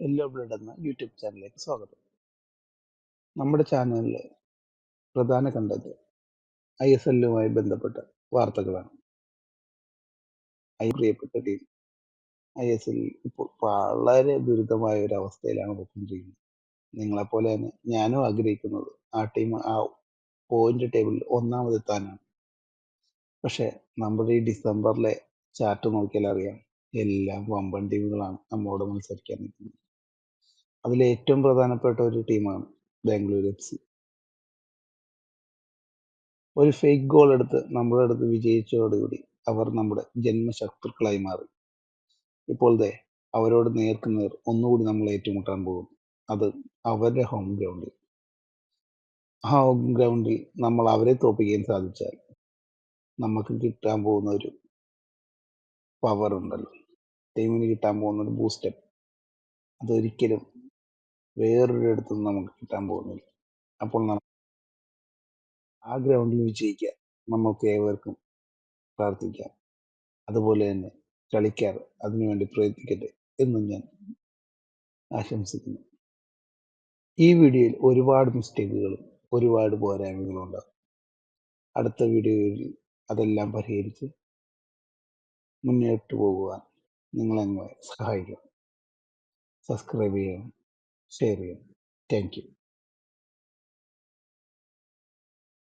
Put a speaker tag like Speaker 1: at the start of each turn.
Speaker 1: Yellow blood എന്ന YouTube ചാനലിലേക്ക് സ്വാഗതം. നമ്മുടെ ചാനലിലെ പ്രധാന കണ്ടന്റ് ഐ എസ് എല്ലുമായി ബന്ധപ്പെട്ട വാർത്തകളാണ്. ഐ പ്രിയപ്പെട്ട ടീം ഐ എസ് എല്ലിൽ ഇപ്പോൾ വളരെ ദുരിതമായ ഒരു അവസ്ഥയിലാണ് പോയിക്കൊണ്ടിരിക്കുന്നത്. നിങ്ങളെപ്പോലെ തന്നെ ഞാനും ആഗ്രഹിക്കുന്നത് ആ ടീം ആ പോയിന്റ് ടേബിളിൽ ഒന്നാമതെത്താനാണ്. പക്ഷെ നമ്മുടെ ഈ ഡിസംബറിലെ ചാർട്ട് നോക്കിയാൽ അറിയാം എല്ലാം വമ്പൻ ടീമുകളാണ് നമ്മോട് മത്സരിക്കാൻ നിൽക്കുന്നത്. അതിൽ ഏറ്റവും പ്രധാനപ്പെട്ട ഒരു ടീമാണ് ബാംഗ്ലൂർ എഫ് സി. ഒരു ഫേക്ക് ഗോൾ എടുത്ത് നമ്മുടെ അടുത്ത് വിജയിച്ചതോടുകൂടി അവർ നമ്മുടെ ജന്മശത്രുക്കളായി മാറി. ഇപ്പോൾ ദേ അവരോട് നേർക്ക് നേർ ഒന്നുകൂടി നമ്മൾ ഏറ്റുമുട്ടാൻ പോകുന്നു. അത് അവരുടെ ഹോം ഗ്രൗണ്ടിൽ ഹോം ഗ്രൗണ്ടിൽ നമ്മൾ അവരെ തോപ്പിക്കാൻ സാധിച്ചാൽ നമുക്ക് കിട്ടാൻ പോകുന്ന ഒരു പവർ ഉണ്ടല്ലോ. ടീമിന് കിട്ടാൻ പോകുന്ന ഒരു ബൂസ്റ്റപ്പ് അതൊരിക്കലും വേറൊരിടത്തു നമുക്ക് കിട്ടാൻ പോകുന്നില്ല. അപ്പോൾ ആ ഗ്രൗണ്ടിൽ വിജയിക്കാൻ നമുക്ക് ഏവർക്കും പ്രാർത്ഥിക്കാം. അതുപോലെ തന്നെ കളിക്കാർ അതിനുവേണ്ടി പ്രയത്നിക്കട്ടെ എന്നും ഞാൻ ആശംസിക്കുന്നു. ഈ വീഡിയോയിൽ ഒരുപാട് മിസ്റ്റേക്കുകളും ഒരുപാട് പോരായ്മകളും ഉണ്ടാകും. അടുത്ത വീഡിയോയിൽ അതെല്ലാം പരിഹരിച്ച് മുന്നോട്ട് പോകുവാൻ നിങ്ങളെങ്ങനെ സഹായിക്കണം സബ്സ്ക്രൈബ് ചെയ്യണം. சரி. Thank you.